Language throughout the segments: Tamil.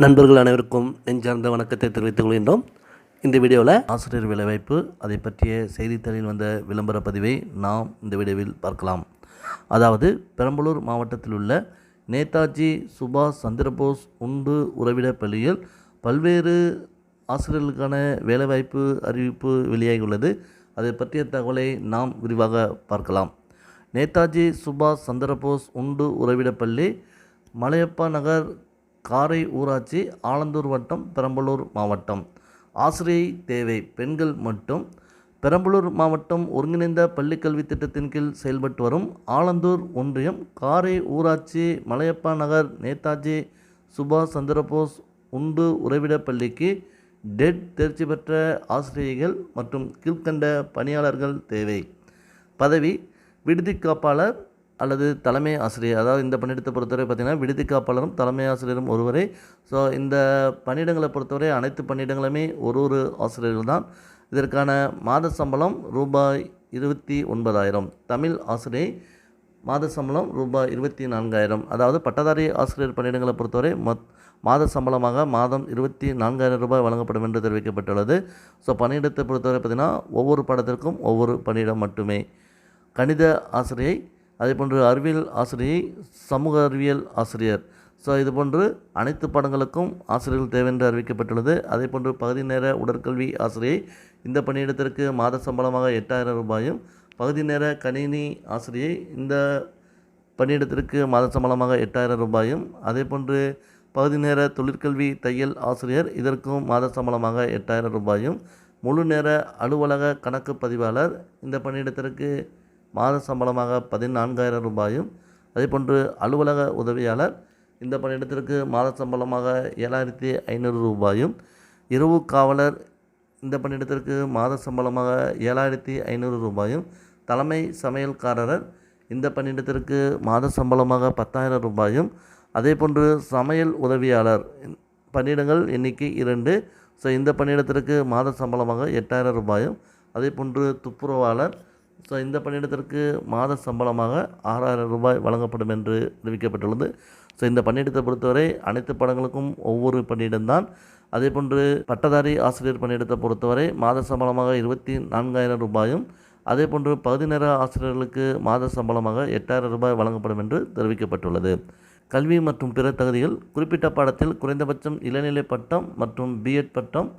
நண்பர்கள் அனைவருக்கும் நெஞ்சார்ந்த வணக்கத்தை தெரிவித்துக் கொள்கின்றோம். இந்த வீடியோவில் ஆசிரியர் வேலைவாய்ப்பு அதை பற்றிய செய்தித்தாளில் வந்த விளம்பர பதிவை நாம் இந்த வீடியோவில் பார்க்கலாம். அதாவது பெரம்பலூர் மாவட்டத்தில் உள்ள நேதாஜி சுபாஷ் சந்திரபோஸ் உண்டு உறவிட பள்ளியில் பல்வேறு ஆசிரியர்களுக்கான வேலைவாய்ப்பு அறிவிப்பு வெளியாகியுள்ளது. அதை பற்றிய தகவலை நாம் விரிவாக பார்க்கலாம். நேதாஜி சுபாஷ் சந்திரபோஸ் உண்டு உறவிடப்பள்ளி மலையப்பா நகர் காரை ஊராட்சி ஆலந்தூர் வட்டம் பெரம்பலூர் மாவட்டம். ஆசிரியை தேவை. பெண்கள் மட்டும். பெரம்பலூர் மாவட்டம் ஒருங்கிணைந்த பள்ளிக்கல்வி திட்டத்தின் கீழ் செயல்பட்டு வரும் ஆலந்தூர் ஒன்றியம் காரை ஊராட்சி மலையப்பா நகர் நேதாஜி சுபாஷ் சந்திரபோஸ் உண்டு உறைவிட பள்ளிக்கு டெட் தேர்ச்சி பெற்ற ஆசிரியர்கள் மற்றும் கீழ்க்கண்ட பணியாளர்கள் தேவை. பதவி விடுதி காப்பாளர் அல்லது தலைமை ஆசிரியர் அதாவது இந்த பணியிடத்தை பொறுத்தவரை பார்த்திங்கன்னா விடுதி காப்பாளரும் தலைமை ஆசிரியரும் ஒருவரே. ஸோ இந்த பணியிடங்களை பொறுத்தவரை அனைத்து பணியிடங்களுமே ஒரு ஒரு ஆசிரியர்கள் தான். இதற்கான மாத சம்பளம் ரூபாய் இருபத்தி ஒன்பதாயிரம். தமிழ் ஆசிரியை மாத சம்பளம் ரூபாய் இருபத்தி நான்காயிரம். அதாவது பட்டதாரி ஆசிரியர் பணியிடங்களை பொறுத்தவரை மொத் மாத சம்பளமாக மாதம் இருபத்தி நான்காயிரம் ரூபாய் வழங்கப்படும் என்று தெரிவிக்கப்பட்டுள்ளது. ஸோ பணியிடத்தை பொறுத்தவரை பார்த்திங்கன்னா ஒவ்வொரு படத்திற்கும் ஒவ்வொரு பணியிடம் மட்டுமே. கணித ஆசிரியை அதேபோன்று அறிவியல் ஆசிரியை சமூக அறிவியல் ஆசிரியர். ஸோ இது போன்று அனைத்து பாடங்களுக்கும் ஆசிரியர்கள் தேவை என்று அறிவிக்கப்பட்டுள்ளது. அதேபோன்று பகுதி நேர உடற்கல்வி ஆசிரியை இந்த பணியிடத்திற்கு மாத சம்பளமாக எட்டாயிரம் ரூபாயும் பகுதி நேர கணினி ஆசிரியை இந்த பணியிடத்திற்கு மாத சம்பளமாக எட்டாயிரம் ரூபாயும் அதே போன்று பகுதி நேர தொழிற்கல்வி தையல் ஆசிரியர் இதற்கும் மாத சம்பளமாக எட்டாயிரம் ரூபாயும் முழு நேர அலுவலக கணக்கு பதிவாளர் இந்த பணியிடத்திற்கு மாத சம்பளமாக பதினான்காயிரம் ரூபாயும் அதேபோன்று அலுவலக உதவியாளர் இந்த பணியிடத்திற்கு மாத சம்பளமாக ஏழாயிரத்தி ஐநூறு ரூபாயும் இரவு காவலர் இந்த பணியிடத்திற்கு மாத சம்பளமாக ஏழாயிரத்தி ஐநூறு ரூபாயும் தலைமை சமையல்காரர் இந்த பணியிடத்திற்கு மாத சம்பளமாக பத்தாயிரம் ரூபாயும் அதேபோன்று சமையல் உதவியாளர் பணியிடங்கள் எண்ணிக்கை இரண்டு ஸோ இந்த பணியிடத்திற்கு மாத சம்பளமாக எட்டாயிரம் ரூபாயும் அதேபோன்று துப்புரவாளர் இந்த பணியிடத்திற்கு மாத சம்பளமாக ஆறாயிரம் ரூபாய் வழங்கப்படும் என்று அறிவிக்கப்பட்டுள்ளது ஸோ இந்த பணியிடத்தை பொறுத்தவரை அனைத்து படங்களுக்கும் ஒவ்வொரு பணியிடம்தான். அதேபோன்று பட்டதாரி ஆசிரியர் பணியிடத்தை பொறுத்தவரை மாத சம்பளமாக இருபத்தி நான்காயிரம் ரூபாயும் அதேபோன்று பகுதி நேர ஆசிரியர்களுக்கு மாத சம்பளமாக எட்டாயிரம் ரூபாய் வழங்கப்படும் என்று தெரிவிக்கப்பட்டுள்ளது. கல்வி மற்றும் பிற தகுதிகள் குறிப்பிட்ட பாடத்தில் குறைந்தபட்சம் இளநிலை பட்டம் மற்றும் பிஎட் பட்டம்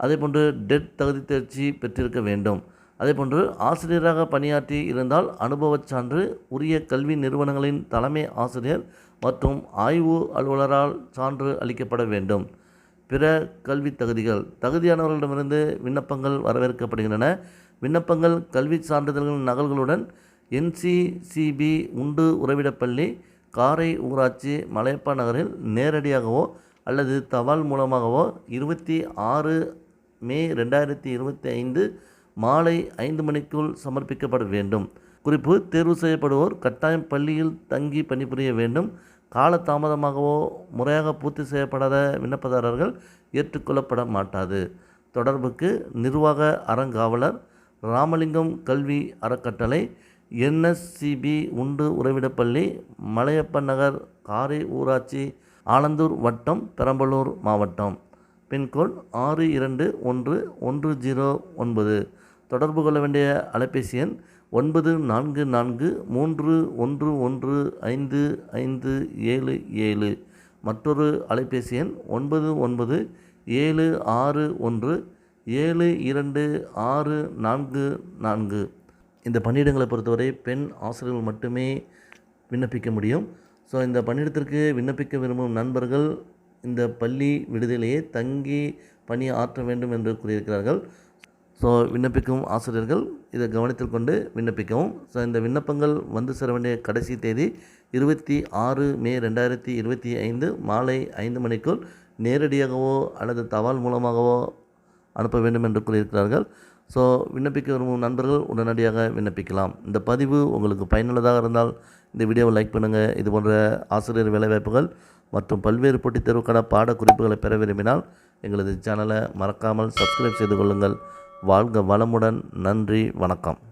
அதேபோன்று டெட் தகுதி தேர்ச்சி பெற்றிருக்க வேண்டும். அதேபோன்று ஆசிரியராக பணியாற்றி இருந்தால் அனுபவச் சான்று உரிய கல்வி நிறுவனங்களின் தலைமை ஆசிரியர் மற்றும் ஆய்வு அலுவலரால் சான்று அளிக்கப்பட வேண்டும். பிற கல்வி தகுதிகள். தகுதியானவர்களிடமிருந்து விண்ணப்பங்கள் வரவேற்கப்படுகின்றன. விண்ணப்பங்கள் கல்வி சான்றிதழ்களின் நகல்களுடன் என்சிசிபி உண்டு உறவிடப்பள்ளி காரை ஊராட்சி மலையப்பா நகரில் நேரடியாகவோ அல்லது தபால் மூலமாகவோ இருபத்தி ஆறு மே ரெண்டாயிரத்தி இருபத்தி ஐந்து மாலை ஐந்து மணிக்குள் சமர்ப்பிக்கப்பட வேண்டும். குறிப்பு தேர்வு செய்யப்படுவோர் கட்டாயம் பள்ளியில் தங்கி பணிபுரிய வேண்டும். கால தாமதமாகவோ முறையாக பூர்த்தி செய்யப்படாத விண்ணப்பதாரர்கள் ஏற்றுக்கொள்ளப்பட மாட்டாது. தொடர்புக்கு நிர்வாக அறங்காவலர் ராமலிங்கம் கல்வி அறக்கட்டளை என்எஸ்சிபி உண்டு உறைவிடப்பள்ளி மலையப்பன் நகர் காரை ஊராட்சி ஆலந்தூர் வட்டம் பெரம்பலூர் மாவட்டம். பின்கோட் ஆறு இரண்டு ஒன்று ஒன்று ஜீரோ ஒன்பது. தொடர்பு கொள்ள வேண்டிய அலைபேசி எண் ஒன்பது நான்கு நான்கு மூன்று ஒன்று ஒன்று ஐந்து ஐந்து ஏழு ஏழு. மற்றொரு அலைபேசி எண் ஒன்பது ஒன்பது ஏழு ஆறு ஒன்று ஏழு இரண்டு ஆறு நான்கு நான்கு. இந்த பணியிடங்களை பொறுத்தவரை பெண் ஆசிரியர்கள் மட்டுமே விண்ணப்பிக்க முடியும். ஸோ இந்த பணியிடத்திற்கு விண்ணப்பிக்க விரும்பும் நண்பர்கள் இந்த பள்ளி விடுதலையே தங்கி பணி ஆற்ற வேண்டும் என்று கூறியிருக்கிறார்கள். ஸோ விண்ணப்பிக்கும் ஆசிரியர்கள் இதை கவனத்தில் கொண்டு விண்ணப்பிக்கவும். ஸோ இந்த விண்ணப்பங்கள் வந்து சேர வேண்டிய கடைசி தேதி இருபத்தி ஆறு மே ரெண்டாயிரத்தி இருபத்தி ஐந்து மாலை ஐந்து மணிக்குள் நேரடியாகவோ அல்லது தபால் மூலமாகவோ அனுப்ப வேண்டும் என்று கூறியிருக்கிறார்கள். ஸோ விண்ணப்பிக்க விரும்பும் நண்பர்கள் உடனடியாக விண்ணப்பிக்கலாம். இந்த பதிவு உங்களுக்கு பயனுள்ளதாக இருந்தால் இந்த வீடியோவை லைக் பண்ணுங்கள் இது போன்ற ஆசிரியர் வேலைவாய்ப்புகள் மற்றும் பல்வேறு போட்டித் தேர்வுக்கான பாட குறிப்புகளை பெற விரும்பினால் எங்களது சேனலை மறக்காமல் சப்ஸ்கிரைப் செய்து கொள்ளுங்கள். வாழ்க வளமுடன். நன்றி. வணக்கம்.